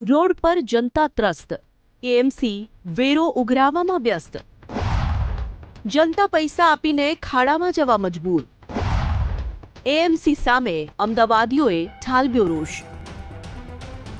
Road પર જનતા ત્રસ્ત. AMC વેરો ઉઘરાવવામાં વ્યસ્ત. જનતા પૈસા આપીને ખાડામાં જવા મજબૂર. એએમસી સામે અમદાવાદીઓએ ઠાલવ્યો રોષ.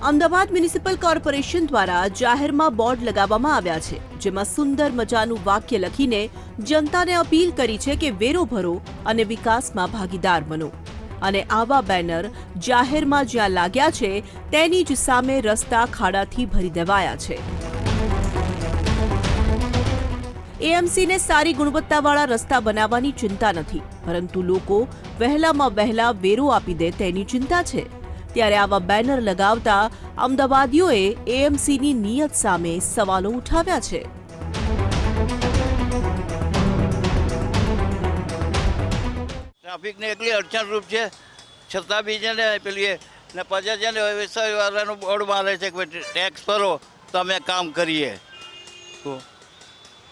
અમદાવાદ મ્યુનિસિપલ કોર્પોરેશન દ્વારા જાહેરમાં બોર્ડ લગાવવામાં આવ્યા છે, જેમાં સુંદર મજાનું વાક્ય લખીને જનતાને અપીલ કરી છે કે વેરો ભરો અને વિકાસમાં ભાગીદાર બનો. અને આવા બેનર જાહેરમાં જ્યાં લાગ્યા છે, તેની જ સામે રસ્તા ખાડાથી ભરી દેવાયા છે. એએમસીને સારી ગુણવત્તાવાળા રસ્તા બનાવવાની ચિંતા નથી, પરંતુ લોકો વહેલામાં વહેલા વેરો આપી દે તેની ચિંતા છે. ત્યારે આવા બેનર લગાવતા અમદાવાદીઓએ એએમસીની નિયત સામે સવાલો ઉઠાવ્યા છે. ટ્રાફિકને એટલી અડચણરૂપ છે. છતાં બી છે ને, પેલી ને પછી છે ને વ્યવસાયવાળાનું બોર્ડ મારે છે કે ટેક્સ ભરો, તો અમે કામ કરીએ.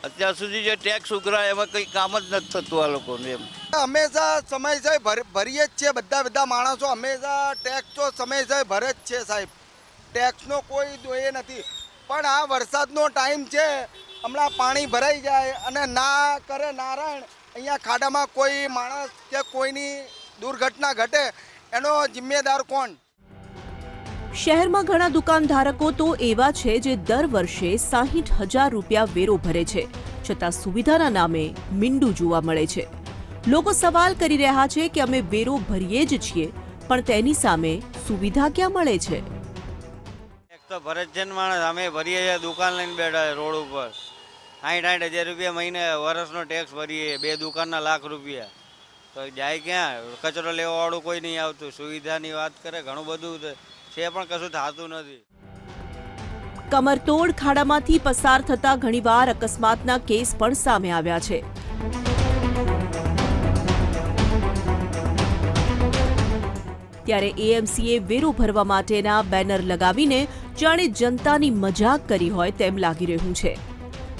અત્યાર સુધી જે ટેક્સ ઉઘરાય, એમાં કંઈ કામ જ નથી થતું આ લોકોને એમ. હંમેશા સમયસર ભર- ભરીએ જ છે બધા બધા માણસો. હંમેશા ટેક્સ તો સમયસર ભરે જ છે સાહેબ. ટેક્સનો કોઈ એ નથી. પણ આ વરસાદનો ટાઈમ છે. હમણાં પાણી ભરાઈ જાય અને ના કરે નારાયણ, અહીંયા ખાડામાં કોઈ માણસ કે કોઈની દુર્ઘટના ઘટે, એનો જિમ્મેદાર કોણ? શહેરમાં ઘણા દુકાનધારકો તો એવા છે જે દર વર્ષે સાહીઠ હજાર રૂપિયા વેરો ભરે છે. છતાં સુવિધાના નામે મીંડું જોવા મળે છે. લોકો સવાલ કરી રહ્યા છે કે અમે વેરો ભરીએ જ છીએ, પણ તેની સામે સુવિધા ક્યાં મળે છે? તો ભરે જ છે ને માણસ. અમે ભરીએ છીએ, દુકાન લઈને બેઠા રોડ ઉપર. સાઠ સાઠ હજાર રૂપિયા મહિને વર્ષનો ટેક્સ ભરીએ બે દુકાનના લાખ રૂપિયા. તો જાય ક્યાં? કચરો લેવાવાળું કોઈ નહીં આવતું. સુવિધાની વાત કરે, ઘણું બધું છે. પણ કશું થતું નથી. કમરતોડ ખાડામાંથી પસાર થતા ઘણીવાર અકસ્માતના કેસ પણ સામે આવ્યા છે. ત્યારે એએમસીએ વેરો ભરવા માટેના બેનર લગાવીને જાણે જનતાની મજાક કરી હોય તેમ લાગી રહ્યું છે.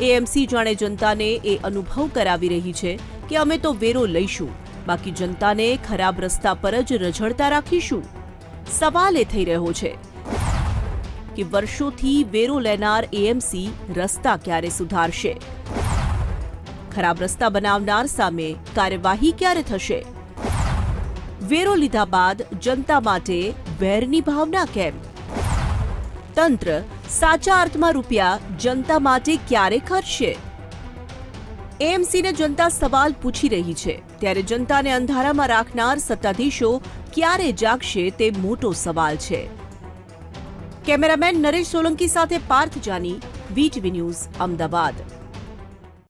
એએમસી જાણે જનતાને એ અનુભવ કરાવી રહી છે કે અમે તો વેરો લઈશું, બાકી જનતાને ખરાબ રસ્તા પર જ રઝળતા રાખીશું. સવાલ એ થઈ રહ્યો છે કે વર્ષોથી વેરો લેનાર એએમસી રસ્તા ક્યારે સુધારશે? ખરાબ રસ્તા બનાવનાર સામે કાર્યવાહી ક્યારે થશે? વેરો લીધા બાદ જનતા માટે વેરની ભાવના કેમ? તંત્ર સાચા અર્થમાં રૂપિયા જનતા માટે ક્યારે ખર્ચશે? એએમસીને જનતા સવાલ પૂછી રહી છે. ત્યારે જનતાને અંધારામાં રાખનાર સત્તાધીશો ક્યારે જાગશે તે મોટો સવાલ છે. કેમેરામેન નરેશ સોલંકી સાથે પાર્થ જાની વીટીવી ન્યૂઝ, અમદાવાદ.